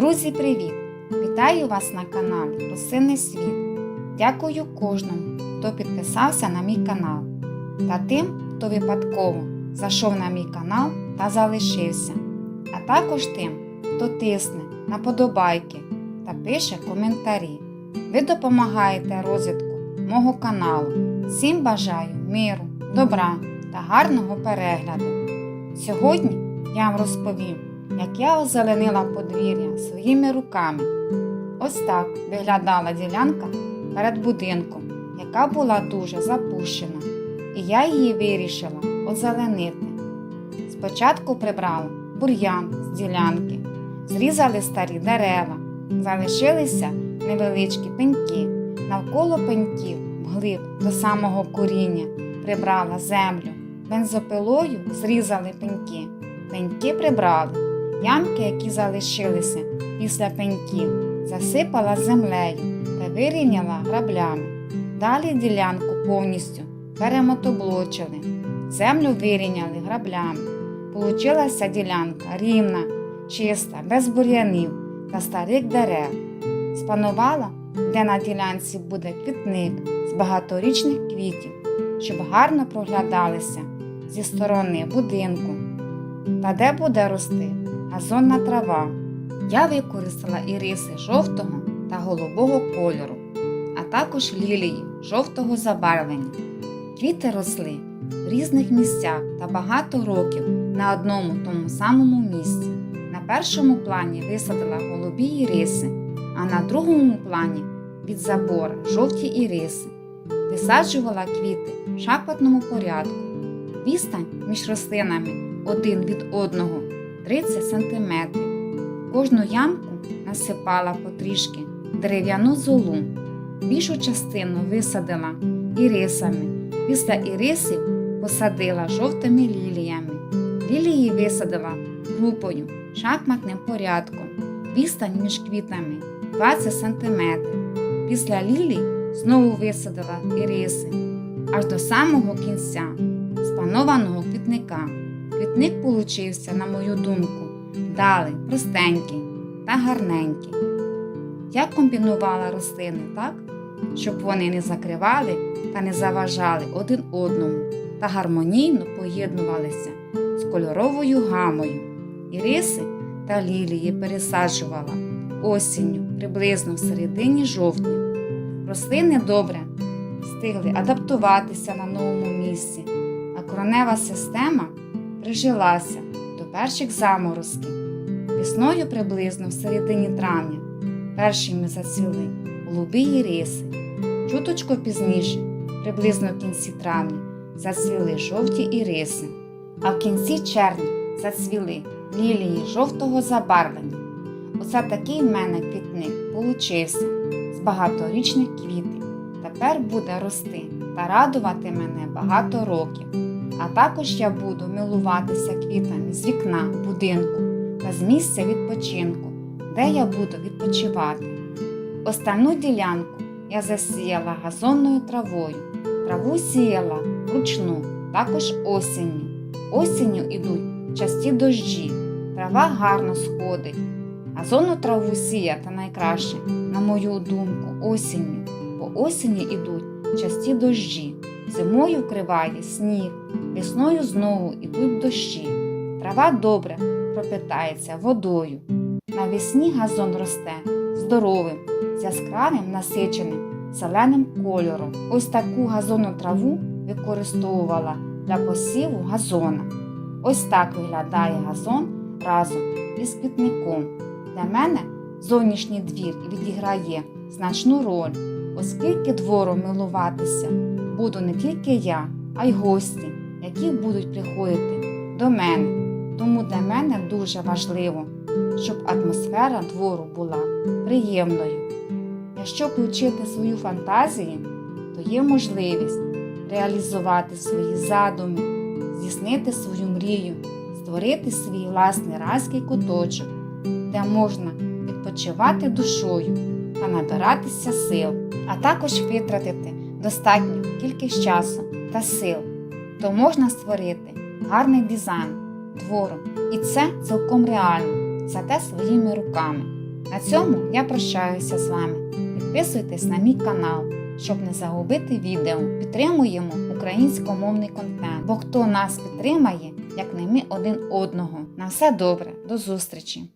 Друзі, привіт! Вітаю вас на каналі Росинний світ. Дякую кожному, хто підписався на мій канал, та тим, хто випадково зайшов на мій канал та залишився, а також тим, хто тисне на подобайки та пише коментарі. Ви допомагаєте розвитку мого каналу. Всім бажаю миру, добра та гарного перегляду. Сьогодні я вам розповім, як я озеленила подвір'я своїми руками. Ось так виглядала ділянка перед будинком, яка була дуже запущена, і я її вирішила озеленити. Спочатку прибрала бур'ян з ділянки, зрізали старі дерева, залишилися невеличкі пеньки. Навколо пеньків, вглиб до самого коріння, прибрала землю. Бензопилою зрізали пеньки. Пеньки прибрали. Ямки, які залишилися після пеньків, засипала землею та вирівняла граблями. Далі ділянку повністю перемотоблочили. Землю вирівняли граблями. Получилася ділянка рівна, чиста, без бур'янів та старих дерев. Спланувала, де на ділянці буде квітник з багаторічних квітів, щоб гарно проглядалися зі сторони будинку. Та де буде рости газонна трава. Я використала іриси жовтого та голубого кольору, а також лілії жовтого забарвлення. Квіти росли в різних місцях та багато років на одному тому самому місці. На першому плані висадила голубі іриси, а на другому плані від забора жовті іриси. Висаджувала квіти в шахматному порядку. Відстань між рослинами один від одного 30 см. Кожну ямку насипала потрішки дерев'яну золу. Більшу частину висадила ірисами. Після ірисів посадила жовтими ліліями. Лілії висадила групою шахматним порядком. Відстань між квітами 20 см. Після лілій знову висадила іриси аж до самого кінця спланованого квітника. Квітник получився, на мою думку, далий, простенький та гарненький. Я комбінувала рослини так, щоб вони не закривали та не заважали один одному та гармонійно поєднувалися з кольоровою гамою. Іриси та лілії пересаджувала осінню приблизно в середині жовтня. Рослини добре встигли адаптуватися на новому місці, а коронева система прижилася до перших заморозків. Весною приблизно в середині травня першими зацвіли голубі іриси. Чуточко пізніше, приблизно в кінці травня, зацвіли жовті іриси, а в кінці червня зацвіли лілії жовтого забарвлення. Оце такий в мене квітник получився з багаторічних квітів. Тепер буде рости та радувати мене багато років. А також я буду милуватися квітами з вікна будинку та з місця відпочинку, де я буду відпочивати. Остальну ділянку я засіяла газонною травою. Траву сіяла вручну, також осінню. Осінню ідуть часті дощі, трава гарно сходить. Газонну траву сіяти найкраще, на мою думку, осінню, бо осінні ідуть часті дощі. Зимою вкриває сніг, весною знову ідуть дощі. Трава добре пропитається водою. Навесні газон росте здоровим, з яскравим насиченим зеленим кольором. Ось таку газонну траву використовувала для посіву газона. Ось так виглядає газон разом із квітником. Для мене зовнішній двір відіграє значну роль, оскільки двором милуватися буду не тільки я, а й гості, які будуть приходити до мене. Тому для мене дуже важливо, щоб атмосфера двору була приємною. Якщо включити свою фантазію, то є можливість реалізувати свої задуми, здійснити свою мрію, створити свій власний райський куточок, де можна відпочивати душою та набиратися сил, а також витратити достатню кількість часу та сил, то можна створити гарний дизайн двору. І це цілком реально, зате своїми руками. На цьому я прощаюся з вами. Підписуйтесь на мій канал, щоб не загубити відео. Підтримуємо українськомовний контент. Бо хто нас підтримає, як не ми один одного. На все добре, до зустрічі!